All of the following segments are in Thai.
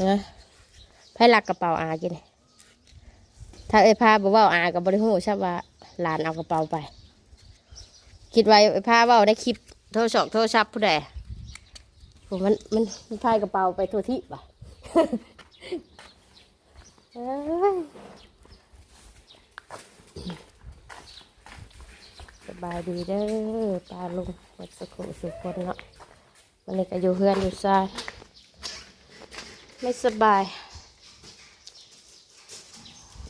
นะไพ่หลักกระเป๋าอากินถ้าเอ้พาบอกว่าอากับบริหูใช่ว่าหลานเอากระเป๋าไป คิดไว้เอ้พาว่าได้คลิปโทรศัพท์โทรศัพท์ผู้ใดผมมันมันมันพายกระเป๋าไปทั่วที่ป่ะสบายดีเด้อปลาลุงหมดสักครู่สุกคนเนาะมันนี่ก็อยู่เพื่อนอยู่ซา ไม่สบาย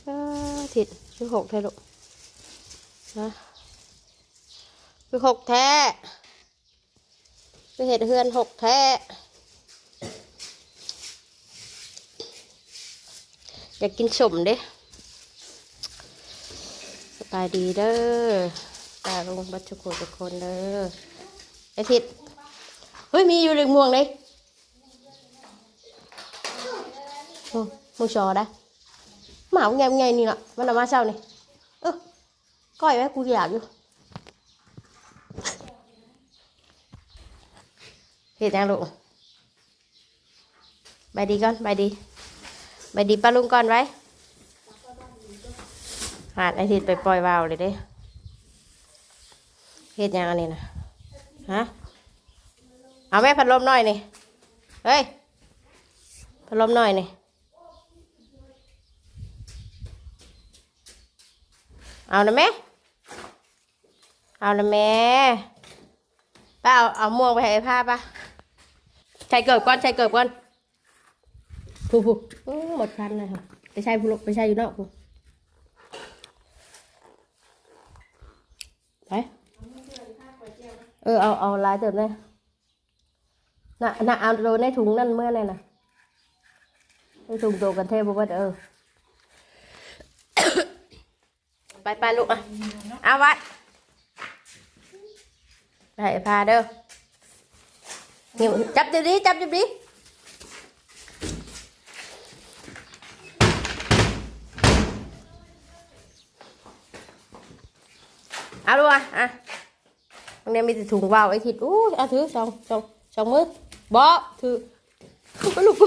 เอ้อถิดคือหกแท้ลูกนะคือหกแท้คือเห็ดเฮือนหกแท้อยากกินสมเด้สบายดีเด้อตาลงบัตรโคทุกคนเด้อไอทิดเฮ้ย มีอยู่เรื่องม่วงเลย không không trò đây mà ông nghe ông nghe này nọ vẫn là ma sao này ơ ừ. coi bé cu giả chứ thì đang lụng bài đi con bài đi bài đi ba lung con vậy hạt ai thịt phải bòi vào để đây hết nhà này nè hả เอาแม่พัดลมหน่อยนี่ เฮ้ย พัดลมหน่อยนี่ เอานะแม่เอานะแม่ป้าเอาเอาม่วงไปให้ไอ้ผ้าป่ะใช้เกิบก่อนใช้เกิบก่อนผู้ผู้หมดคันเลยค่ะไปใช้ผู้ลกไปใช้อยู่นอกผู้ไปเออเอาเอาลายเติมเลยน่ะน่ะเอาโดนในถุงนั่นเมื่อไหร่น่ะในถุงโตกันเทพบอกว่าเออ ไปไปลูกอะเอาไว้ไปให้พาเด้อนี่จับจับดิจับจับดิเอาดูอะอะตรงนี้มีแต่ถุงวาวไอ้ทิดอู้เอาถือสองสองสองมือบอถือไปลูกกู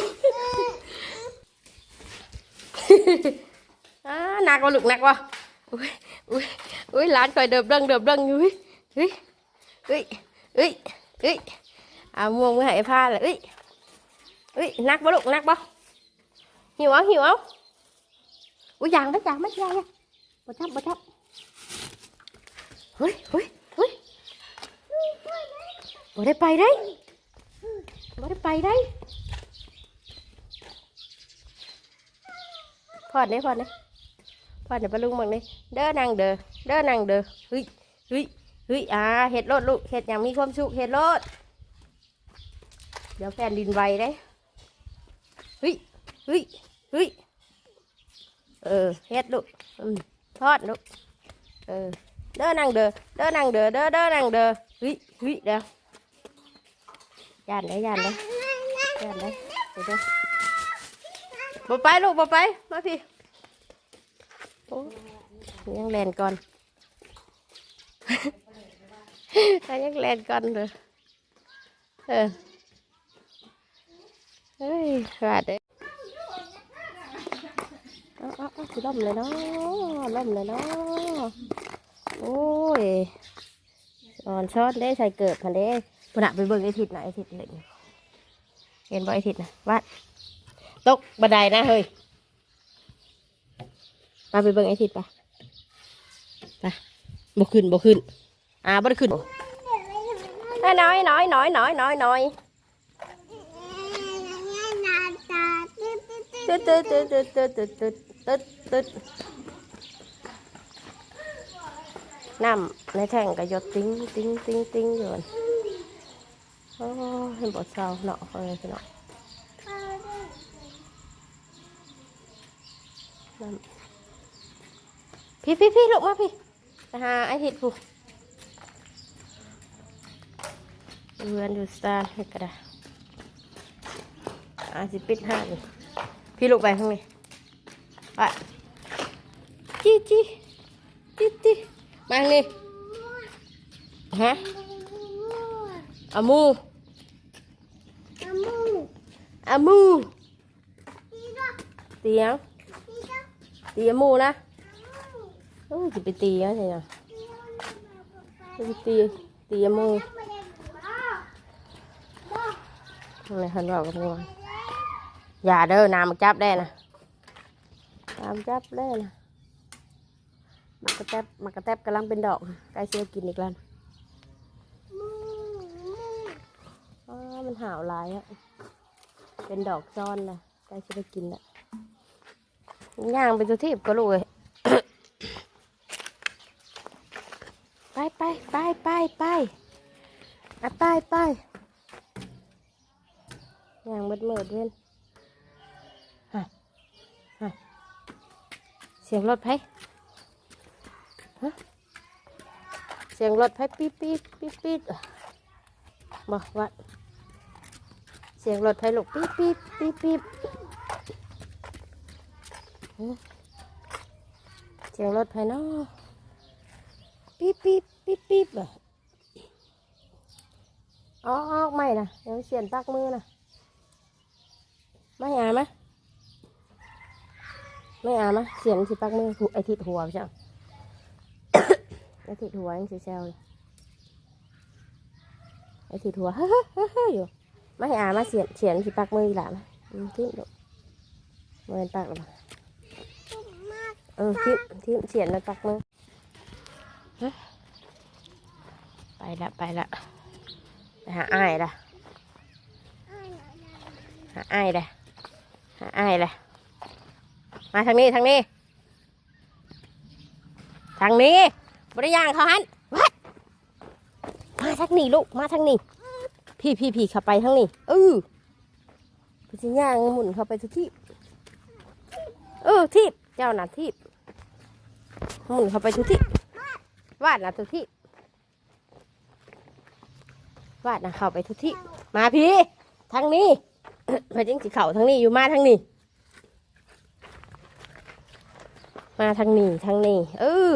อ่าหนักวะลูกหนักวะ อุ้ยอุ้ยอุ้ยหลานคอยเดิบเดังเดิบเดังอยู่เฮ้ยเฮ้ยเฮ้ยเฮ้ยเฮ้ยเอาม่วงมือให้ผ้าเลยเฮ้ยเฮ้ยหนักปะลูกหนักปะหิวเอาหิวเอาอุ้ยยางไหมยางไหมยางยางบ่ทับบ่ทับเฮ้ยเฮ้ยเฮ้ยบ่ได้ไปได้บ่ได้ไปได้พอดได้พอดได้ พอเดี๋ยวปลาลุงบังนี่เด้อนางเด้อเด้อนางเด้อเฮ้ยเฮ้ยเฮ้ยอ่าเห็ดโลดลูกเห็ดอย่างมีความสุขเห็ดโลดเดี๋ยวแผ่นดินไหวได้เฮ้ยเฮ้ยเฮ้ยเออเห็ดลูกทอดลูกเออเด้อนั่งเด้อเด้อนั่งเด้อเด้อเด้อนั่งเด้อเฮ้ยเฮ้ยเด้อยานได้ยานได้ยานได้เดี๋ยวเด้อบ่ไปลูกบ่ไปมาพี่ ยังแลนก่อนยังแลนก่อนเด้อเออเฮ้ยขาดเด้อเอาเอาเอาสิล่มเลยเนาะล่มเลยเนาะโอ้ยอ่อนช้อนได้ใส่เกิบพันเด้ปุ่นอะไปเบิ่งไอทิดนะไอทิดเลยเห็นบ่ไอทิดนะวัดตกบันไดนะเฮ้ย มาไปเบิ่งไอทิดปะไปบ่ขึ้นบ่ขึ้น อ่าบ่ได้ขึ้นน้อยน้อยน้อยน้อยน้อยน้อยน้อยตึ๊ดตึ๊ดตึ๊ดตึ๊ดตึ๊ดตึ๊ดตึ๊ดตึ๊ดน้ำในแท่งก็หยดติ้งติ้งติ้งติ้งอยู่นั่นโอ้เห็นบทเศร้าเนาะเฮ้ยพี่เนาะน้ำ พี่พี่พี่ลูกมาพี่ไปหาไอ้ทิดผู้เรือนอยู่สตาร์นี่ก็ได้อาจสิปิดห้างอยู่พี่ลูกไปข้างนี้ไปจี้จี้จี้จี้มานี่ฮะอามูอามูอามูตียังตีหมูนะ โอ้ยจะไปตีหยังไงนะจะไปตีตีมูอะไรคันบอกกับงูอย่าเด้อน้ำมันจับได้นะน้ำจับได้นะมันกระแทบมันกระแทบกำลังเป็นดอกใกล้เสียกินอีกแล้วอ๋อมันหาวลายอะเป็นดอกซ้อนนะใกล้จะได้กินละย่างไปตัวที่ก็ลูกเลย ไปไปไปไปไปอะไปไปย่างเบิดเมิดเว้นฮะฮะเสียงรถไผฮะเสียงรถไผปี๊ดปี๊ดปี๊ดปี๊ดอะบอกว่าเสียงรถไผลูกปี๊ดปี๊ดปี๊ดปี๊ดเสียงรถไผเนาะปี๊บปี๊บ ปี๊บปี๊บอะอ๋อออกไม่นะเดี๋ยวเสียนปักมือนะไม่อาไหมไม่อาไหมเสียนสิปักมือไอทิดหัวใช่ไหมไอทิดหัวยังสิแซวเลยไอทิดหัวเฮ้ยเฮ้ยเฮ้ยอยู่ไม่อามาเสียนเสียนสิปักมืออีหล่ะนะทิ้งดูเมื่อปักหรือเปล่าเออทิ้งทิ้งเสียนมันปักมือ ละไปละไปหาอ้ายละหาอ้ายละหาอ้ายละมาทางนี้ทางนี้ ทางนี้บริยางเขาหันวัดมาทางนี้ลูกมาทางนี้ พี่พี่พี่เข้าไปทางนี้เออไปสิย่างหมุนเข้าไปทุกที่เออที่เจ้าหน่ะที่หมุนเข้าไปทุกที่วาดหน่ะทุกที่ วาดนะเข้าไปทุกที่ มาพี่ทางนี้พอจิงสิเข่าทางนี้อยู่มาทางนี้ มาทางนี้ทางนี้ เออ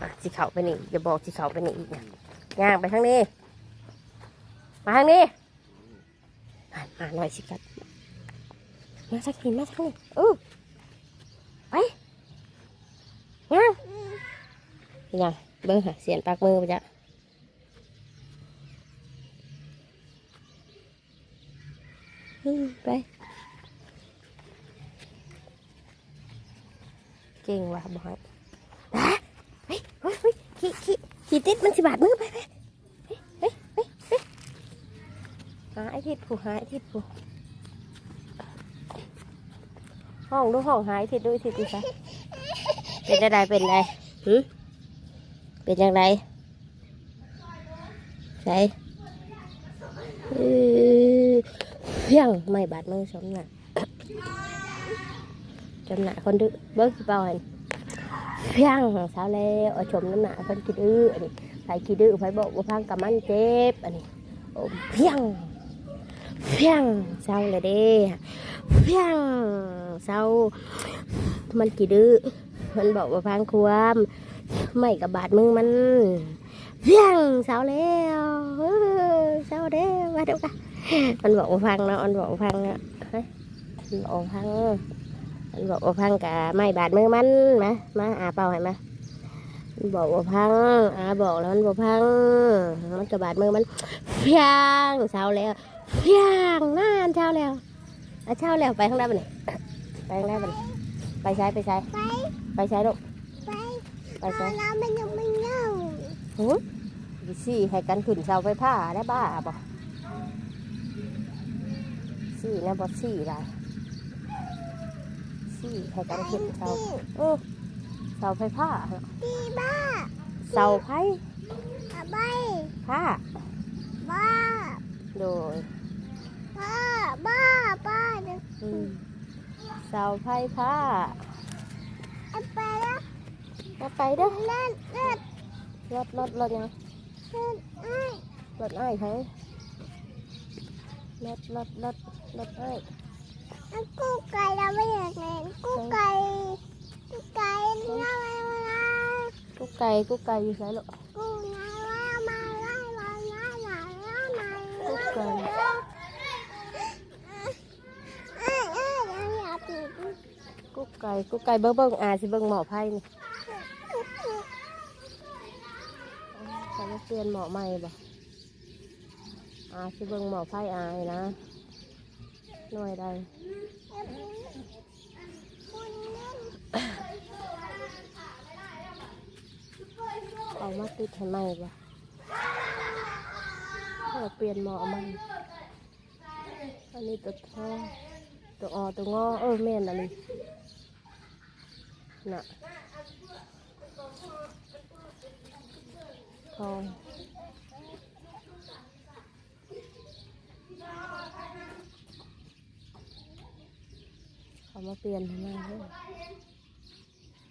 อะสิเข่าไปนี่อย่าบอกสิเข่าไปนี่อีกนะย่างไปทางนี้ มาทางนี้มามาหน่อยสิกัดมาทางนี้มาทางนี้เออไปย่างเป็นยัง เบิ้งค่ะเสียนปากมือไปจ้ะไปเก่งว่ะบอยนะเฮ้ยเฮ้ยเฮ้ยขี่ขี่ขี่ติดมันสิบาดมือไปไปเฮ้ยเฮ้ยเฮ้ยหาไอ้ทิดผู้หาไอ้ทิดผู้ห้องดูห้องหายทิดดูไอ้ทิดดูซะเป็นอะไรเป็นอะไรหืม เป็นยังไงใช่เออเพียงไม่บาดมือสมหนักจำหนักคนดื้อเบิ้งสิเปล่าเห็นเพียงสาวแล้วเอาชมน้ำหนักคนขี้ดื้ออันนี้ใครขี้ดื้อไฟบอกว่าพังกับมันเจ็บอันนี้โอ้เพียงเพียงเศร้าเลยเด้เพียงเศร้ามันขี้ดื้อมันบอกว่าพังความ ไม่กับบาดมือมันเพียงเสาแล้วเสาแล้วมาดูกันมันบอกว่าพังเนาะมันบอกพังเนาะเฮ้ยมันบอกพังมันบอกว่าพังกับไม่บาดมือมันมามาอาเป่าให้มามันบอกว่าพังอาบอกแล้วมันบอกพัง มันกับบาดมือมันเพียงเสาแล้วเพียงนานเช้าแล้วเช้าแล้วไปข้างหน้าไปไหนไปข้างหน้าไปไหนไปใช้ไปใช้ไปไปใช้ลูก ไปไปใช้แล้วมันยังไม่เน่าโอ้ยดิสี่ให้กันขึ้นเสาไฟผ้าได้บ้าบ่สี่นะบ่สี่ได้สี่ให้กันขึ้นเสาเออเสาไฟผ้าเหรอตีบ้าเสาไฟอะใบผ้าบ้าโดยบ้าบ้าบ้าเดี๋ยวอืมเสาไฟผ้าเอาไป Lật tay đó. Lật lật Lật lật lật nha Lật ai Lật ai thế Lật lật lật Lật ai? Cô cây là bây giờ này Cô cây. Cô cây Cô cây Cô cây gì sẽ lộ Cô cây Cô cây. cúc cây cúc cây bơ bông à thì bơ mỏ phay này เราไม่อยนกู้ไก่กู้ไก่น่ารักมอกกู้น่ารักมาไล่มาไล่มาไล่มากุ๊กไก่ไไก่กุ๊กไก่เบิ้งเบิ้งอาสิเบิ้งหมอไพ่นี่เขาจะเปลี่ยนหมอใหม่บ่อาสิเบิงหมอไพ่อายนะ หน่วยใดเล่นเอามาติดให้ใหม่บ่เราเปลี่ยนหมอใหม่อันนี้ตัวท่อตัวออตัวงอเออแม่นอะไรน่ะ ทองเอามาเปลี่ยนให้ใหม่เด้อ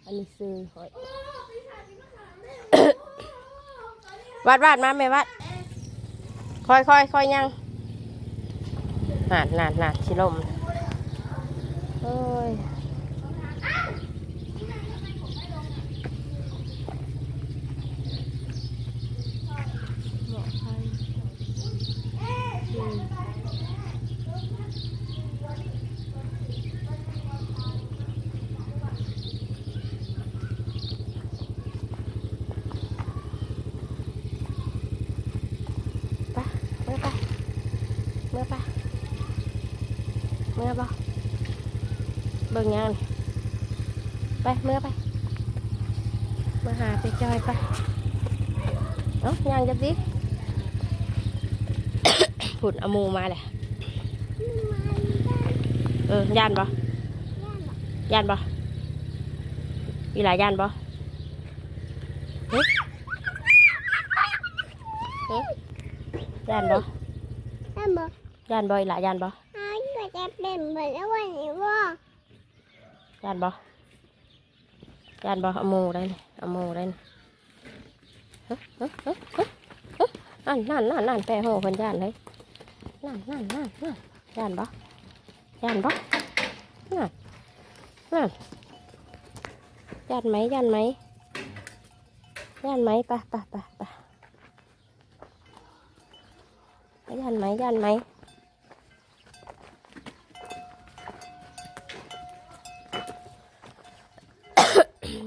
อันนี้ซื้อหอย วัดวัดมาแม่วัดค่อยค่อยค่อยยังหนานนานนานชิลมเอ้ยเหมาะไฟอืมไปเมื่อไปเมื่อไปเมื่อบ่เบิ่งงานไปเมื่อไปมาหาไปจอยไปเอ้ายางจะดิผุดเอาหมูมาเลยเออย่านบ่ย่านบ่มีหลายย่านบ่เฮ้ยเฮ้ยย่านบ่ถ้าบอกย่านบ่อีหลายย่านบ่อ้าวก็จะเป็นเหมือนวันนี้ว่า ยานบ่ยานบ่เอาหมูได้นี่เอาหมูได้นี่เฮ้ยเฮ้ยเฮ้ยเฮ้ยเฮ้ยนั่นนั่นนั่นนั่นแปรโหคนยานเลยนั่นนั่นนั่นนั่นยานบ่ยานบ่นั่นนั่นยานไหมยานไหมยานไหมปไปไปไปย่านไหมย่านไหมยานไหม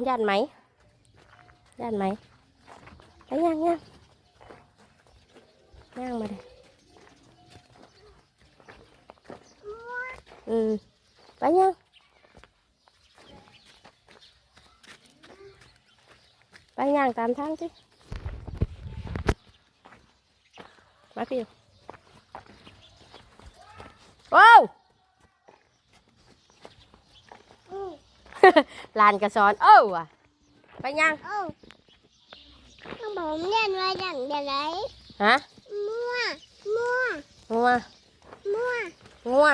ย่านไหมไปย่างย่างย่างมาเลยอืมไปย่างไปย่างตามทางสิมาพี่ว้าว ลานกระสอนเอ้าว่ะไปย่างโอ้ถ้าบอกเล่นไว้อย่างเดียวไรฮะมั่วมั่วงัวมั่วงัว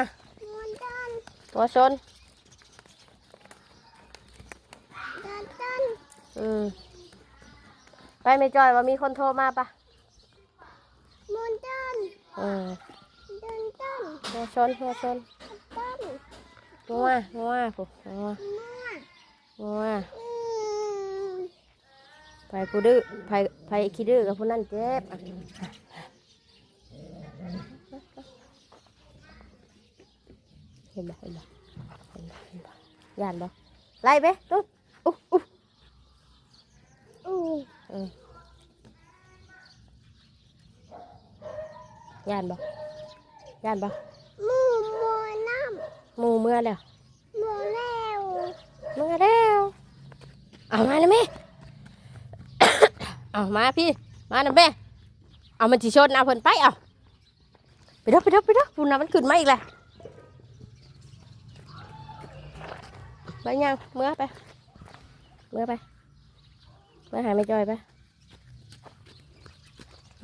มั่วต้นตัวชนต้นต้นอืมไปไม่จอยว่ามีคนโทรมาปะมั่วต้นอืมต้นต้นตัวชนตัวชนต้นงัวงัวผู้งัวมั่ว งัวอืมไปผู้ดื้อไปไปขี้ดื้อกับผู้นั่นเจ็บอะเห็นบ่เห็นบ่เห็นบ่เห็นบ่ย่านบ่ไล่ไปตุ๊ดอุ๊อุ๊อู้เออย่านบ่ย่านบ่มูมัวน้หมูเมื่อแล้วำมัวแล้วเมื่อแล้ว เอามานะแม่ เอามาพี่ มานะแม่ เอามันจีชนเอาเพิ่นไปเอา ไปเด้อไปเด้อไปเด้อพูนน่ะมันขึ้นมาอีกแล้วไปยังเมื่อไป เมื่อไป เมื่อหายไม่จอยไป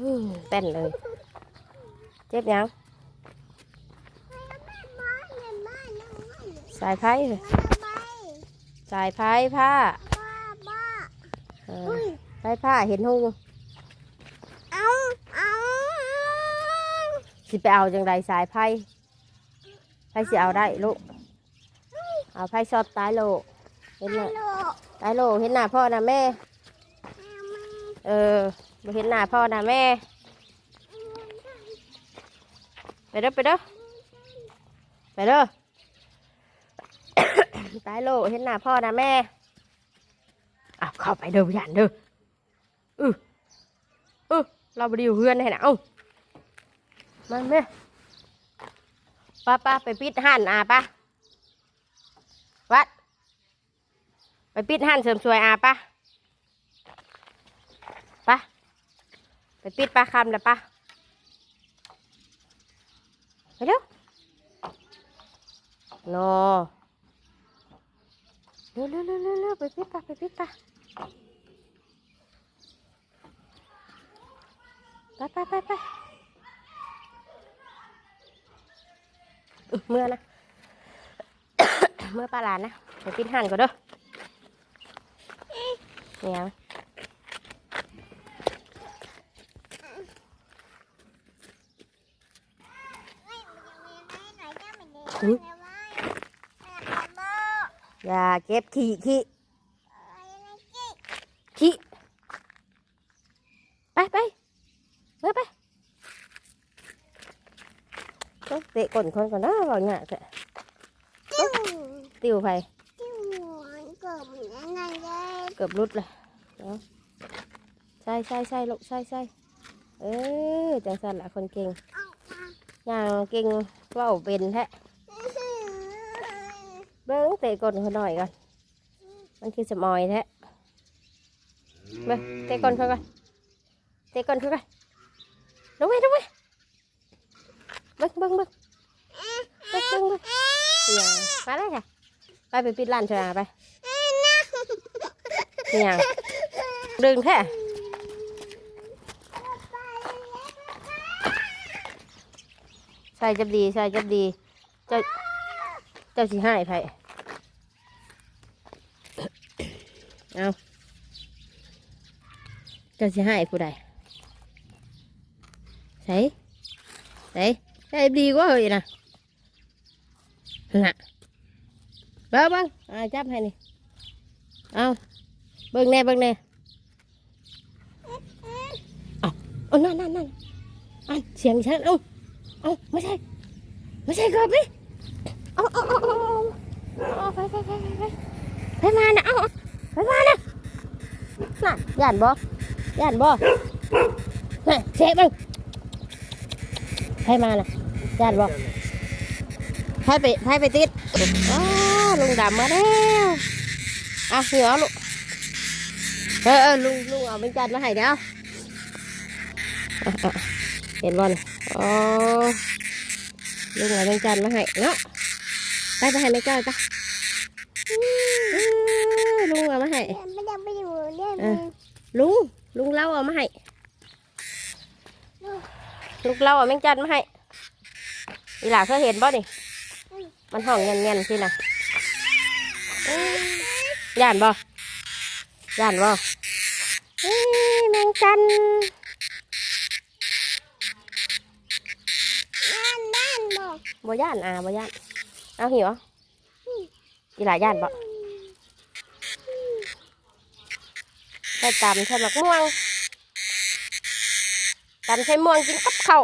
อืมเต้นเลย เจ็บยังบ้านในบ้านนั่งบ้านสายไพ่เหรอไป สายไพ่ผ้าบ้าบ้าเอออุ้ยไพ่ผ้าเห็นหูเอาเอาสิไปเอาจังใดสายไพ่ไพ่สิเอาได้ลูกเอาไพ่ชอบตายโลเห็นฮัน่ะลโหลตายโลเห็นหน้าพ่อนะแม่ เอามาเออบ่เห็นหน้าพ่อนะแม่ ไปเด้อไปเด้อไปเด้อ ตายโลเห็นหน้าพ่อนะแม่อ้าวเข้าไปเด้อพี่หยานเด้ออืออือเราไปอยู่เพื่อนให้นะเอ้ามาแม่ป้าป้าไปปิดห้านอาป้าวัด ไปปิดห้านเสริมสวยอาป้าป้าไปปิดป้าคำแล้วป้าไปเร็วนอ เร็วเร็วเร็วเร็วเร็วไปปิดปะไปปิดปะไปไปไปไปอึเมื่อนะเมื่อปลาหลานนะไปปิดหันก่อนเด้อเนี่ยอุ๊ย อย่าเก็บขี้ขี้ขี้ไปไปเมื่อไปต้องเตะก้นคนก่อนนะบอกหน้าเถอะติวไปเกือบรุดเลยเอาใช่ใช่ใช่ลูกใช่ใช่เออจังสันละคนเก่งอย่างเก่งเว่าเป็นแท้เบิ้งเตะก้นเขาหน่อยก่อนมันคือสมอยแท้เบิ้งเตะก้นเขาก่อนเตะก้นเขาก่อนลงไปลงไปเบิ้งเบิ้งเบิ้งเบิ้งเบิ้งเบิ้งอย่างมาได้ค่ะไปไปปิดร้านเถอะไปอย่างดึงแท้ใส่จับดีใส่จับดีเจ้าเจ้าสิให้ไผ เอาเจ้าสิให้ผู้ใดใส่ใส่ใส่ดีกว่าเฮ้ยนะน่ะเบิ้งเบิ้งอ่าจับให้นี่เอาเบิ้งแน่เบิ้งแน่เอาเอานั่นนั่นนั่นอันเสียงฉันเอาเอาไม่ใช่ไม่ใช่เกิดไหมเอาเอาเอาเอาเอาเอาไปไปไปไปไปไปมานะเอาเอา ไปมานะน่ะย่านบ่ย่านบ่น่ะเสะมึงไปมานะย่านบ่ไปไปไปไปติดอ้าลุงดำมาแล้วอะเหนียวลูกเออเออลุงลุงเอาเป็นจานมาให้เดี๋ยวเห็นบ่เนี่ยอ๋อลุงเอาเป็นจานมาให้เนาะไปไปให้แม่จ้อยไปอื้อลุงเอามาให้ ไม่ได้ไปอยู่ เล่นเออลุงลุงเล่าเอามาให้ลุงเล่าเอาแมงจันมาให้อีหล่าเคยเห็นบ่นี่มันห้องเงียนๆสินะอื้อย่านบ่ย่านบ่เอ้ยแมงจันบ้านบ้านบอกบ่ย่านอ่าบ่ย่านเอาหิวเอาอีหล่าย่านบ่ ได้ตำใส่หมักม่วงตำใส่ม่วงกินกับข้าว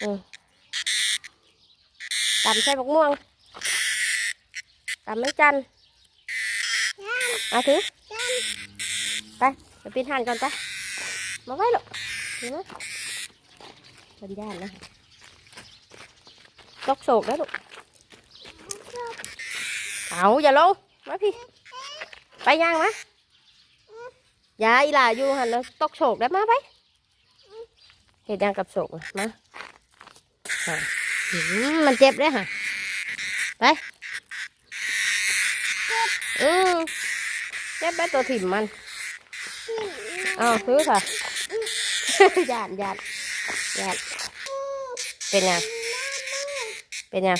อืมตำใส่หมักม่วงตำแมงจันเอาถือไปไปปีนหันก่อนไปมาไว้ลูกถือมาเป็นย่านนะตกโศกแล้วลูกเอาอย่าลงมาพี่ ไปย่างมะ ยาอีหลาอยู่หันแล้วตกโศกได้มาไปเห็ดย่างกับโศกน่ะมาอะหืมมันเจ็บเลยฮะไปอืมเจ็บไปตัวถิ่มมันอ้าวซื้อค่ะหยาดหยาดหยาดเป็นยังเป็นยัง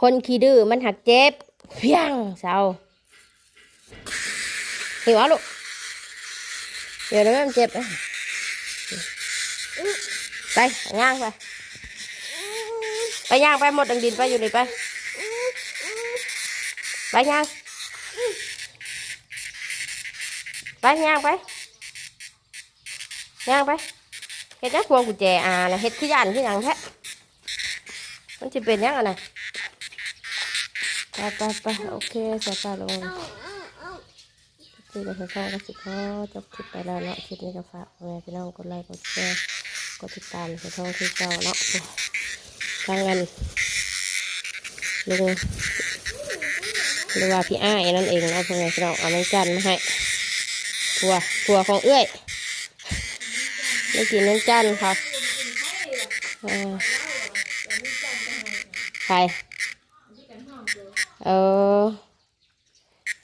คนขี้ดื้อมันหักเจ็บเพียงเศร้า หิวะลูกเดี๋ยวแล้วมันเจ็บนะไปย่างไปไปย่างไปหมดดังดินไปอยู่นี่ไปไปย่างไปย่างไปย่างไปเฮ็ดจักพวงกุญแจอ่านะเฮ็ดขี้ยันขี้ยังแท้มันจะเป็นยังไงนะไปไปโอเคสายตาลง เอาเอาเอาที่เราช่องก็สิขอจบคลิปไปแล้วเนาะคลิปนี้ก็ฝากแม่พี่น้องกดไลค์กดแชร์กดติดตามในช่องที่เจ้าเนาะทางกันลุงหรือว่าพี่อ้ายนั่นเองเนาะพ่อแม่พี่น้องเอาแมงจันมาให้ผัวผัวของเอื้อยไม่กินแมงจันครับใครเออ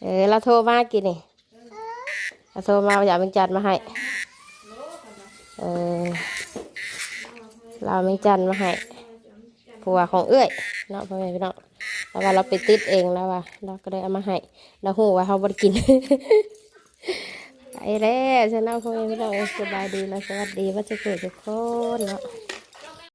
เออเราโทรมากินนี่ โทรมาอยากเป็นจันมาให้ เออเราเอาแมงจันมาให้ผัวของเอื้อยเนาะพ่อแม่พี่น้องแล้วว่าเราไปติดเองแล้วว่าเราก็ได้เอามาให้เราหูว่าเขาบ่ได้กินไปแล้วฉันเอาพ่อแม่พี่น้องสบายดีและสวัสดีว่าจะเกิดทุกคนเนาะ